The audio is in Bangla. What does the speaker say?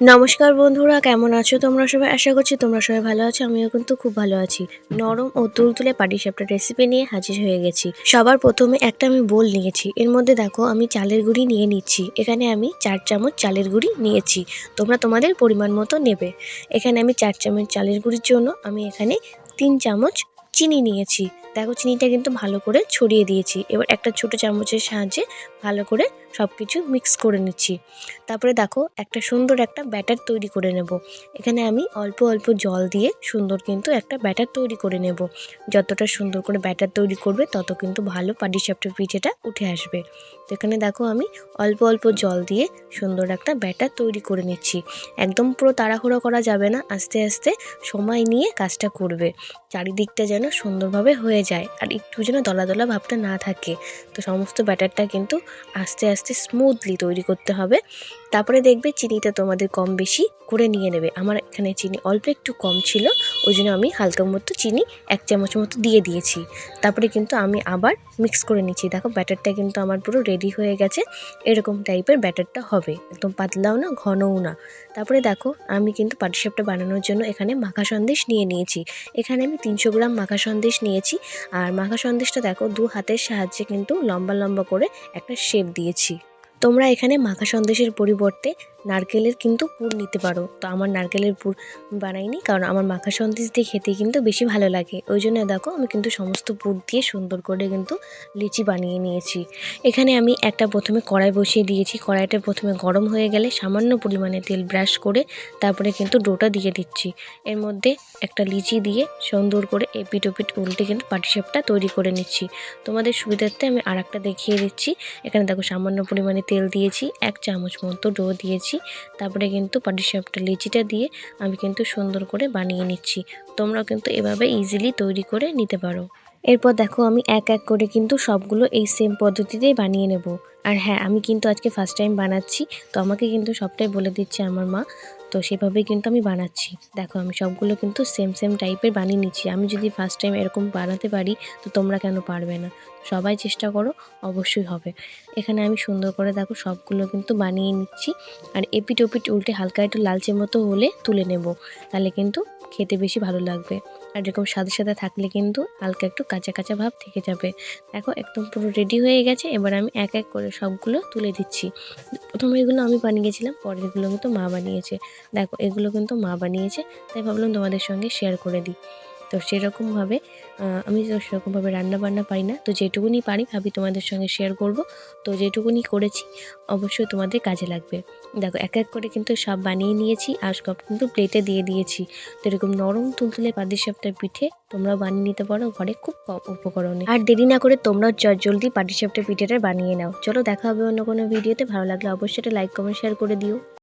নমস্কার বন্ধুরা, কেমন আছো তোমরা সবাই? আশা করছি তোমরা সবাই ভালো আছো, আমিও কিন্তু খুব ভালো আছি। নরম ও তুলতুলে পাটিসাপটা রেসিপি নিয়ে হাজির হয়ে গেছি। সবার প্রথমে একটা আমি বোল নিয়েছি। এর মধ্যে দেখো, আমি চালের গুঁড়ি নিয়ে নিচ্ছি। এখানে আমি চার চামচ চালের গুঁড়ি নিয়েছি। তোমরা তোমাদের পরিমাণ মতো নেবে। এখানে আমি চার চামচ চালের গুঁড়ির জন্য আমি এখানে তিন চামচ চিনি নিয়েছি। দেখো চিনিটা কিন্তু ভালো করে ছড়িয়ে দিয়েছি। এবার একটা ছোটো চামচের সাহায্যে ভালো করে সব কিছু মিক্স করে নিচ্ছি। তারপরে দেখো একটা সুন্দর একটা ব্যাটার তৈরি করে নেব। এখানে আমি অল্প অল্প জল দিয়ে সুন্দর কিন্তু একটা ব্যাটার তৈরি করে নেব। যতটা সুন্দর করে ব্যাটার তৈরি করবে, তত কিন্তু ভালো পাটিসাপটার পিঠেটা উঠে আসবে। তো এখানে দেখো আমি অল্প অল্প জল দিয়ে সুন্দর একটা ব্যাটার তৈরি করে নিচ্ছি। একদম পুরো তাড়াহুড়ো করা যাবে না, আস্তে আস্তে সময় নিয়ে কাজটা করবে। চারিদিকটা যেন সুন্দরভাবে হয়ে যায় আর একটু যেন দলা দলা ভাবটা না থাকে। তো সমস্ত ব্যাটারটা কিন্তু আস্তে আস্তে স্মুথলি তৈরি করতে হবে। তারপরে দেখবে চিনিটা তোমাদের কম বেশি করে নিয়ে নেবে। আমার এখানে চিনি অল্প একটু কম ছিল, ওই জন্য আমি হালকা মতো চিনি এক চামচ মতো দিয়ে দিয়েছি। তারপরে কিন্তু আমি আবার মিক্স করে নিচ্ছি। দেখো ব্যাটারটা কিন্তু আমার পুরো রেডি হয়ে গেছে। এরকম টাইপের ব্যাটারটা হবে। একদম পাতলাও না, ঘনও না। তারপরে দেখো আমি কিন্তু পাটিসাপটা বানানোর জন্য এখানে মাখা সন্দেশ নিয়ে নিয়েছি। এখানে আমি তিনশো গ্রাম মাখা সন্দেশ নিয়েছি। আর মাখা সন্দেশটা দেখো দু হাতের সাহায্যে কিন্তু লম্বা লম্বা করে একটা শেপ দিয়েছি। তোমরা এখানে মাখা সন্দেশের পরিবর্তে নারকেলের কিন্তু পুর নিতে পারো। তো আমার নারকেলের পুর বানাইনি, কারণ আমার মাখা সন্দেশ দিয়ে খেতে কিন্তু বেশি ভালো লাগে। ওই জন্য দেখো, আমি কিন্তু সমস্ত পুর দিয়ে সুন্দর করে কিন্তু লিচি বানিয়ে নিয়েছি। এখানে আমি একটা প্রথমে কড়াই বসিয়ে দিয়েছি। কড়াইটা প্রথমে গরম হয়ে গেলে সামান্য পরিমাণে তেল ব্রাশ করে তারপরে কিন্তু ডোটা দিয়ে দিচ্ছি। এর মধ্যে একটা লিচি দিয়ে সুন্দর করে এপিট ওপিট উল্টে কিন্তু পাটিসাপটা তৈরি করে নিচ্ছি। তোমাদের সুবিধার্থে আমি আর দেখিয়ে দিচ্ছি। এখানে দেখো সামান্য পরিমাণে তেল দিয়েছি, এক চামচ মতো ডো দিয়েছি। তারপরে কিন্তু পাটিসাপটা লিচিটা দিয়ে আমি কিন্তু সুন্দর করে বানিয়ে নিচ্ছি। তোমরাও কিন্তু এভাবে ইজিলি তৈরি করে নিতে পারো। এরপর দেখো আমি এক এক করে কিন্তু সবগুলো এই সেম পদ্ধতিতেই বানিয়ে নেব। আর হ্যাঁ আমি কিন্তু আজকে ফার্স্ট টাইম বানাচ্ছি, তো আমাকে কিন্তু সবটাই বলে দিচ্ছে আমার মা। তো সেভাবেই কিন্তু আমি বানাচ্ছি। দেখো, আমি সবগুলো কিন্তু সেম সেম টাইপের বানিয়ে নিচ্ছি। আমি যদি ফার্স্ট টাইম এরকম বানাতে পারি, তো তোমরা কেন পারবে না? সবাই চেষ্টা করো, অবশ্যই হবে। এখানে আমি সুন্দর করে দেখো সবগুলো কিন্তু বানিয়ে নিচ্ছি। আর এপিট ওপিট উল্টে হালকা একটু লালচে মতো হলে তুলে নেব। তাহলে কিন্তু খেতে বেশি ভালো লাগবে। আর এরকম সাদা সাদা থাকলে কিন্তু হালকা একটু কাঁচা কাঁচা ভাব থেকে যাবে। দেখো, একদম পুরো রেডি হয়ে গেছে। এবার আমি এক এক করে সবগুলো তুলে দিচ্ছি। প্রথমে এগুলো আমি বানিয়েছিলাম পরেরগুলো কিন্তু মা বানিয়েছে। দেখো, এগুলো কিন্তু মা বানিয়েছে, তাই ভাবলাম তোমাদের সঙ্গে শেয়ার করে দিই। তো সেরকমভাবে আমি তো সেরকমভাবে রান্না বান্না পারি না। তো যেটুকুনি পারি ভাবি তোমাদের সঙ্গে শেয়ার করব। তো যেটুকুনি করেছি অবশ্যই তোমাদের কাজে লাগবে। দেখো, এক এক করে কিন্তু সব বানিয়ে নিয়েছি আর সব কিন্তু প্লেটে দিয়ে দিয়েছি। তো এরকম নরম তুলতুলে পাটিসাপটার পিঠে তোমরাও বানিয়ে নিতে পারো, ঘরে খুব কম উপকরণে। আর দেরি না করে তোমরাও জলদি পাটিসাপটার পিঠেটা বানিয়ে নাও। চলো দেখা হবে অন্য কোনো ভিডিওতে ভালো লাগলে অবশ্যই লাইক কমেন্ট শেয়ার করে দিও।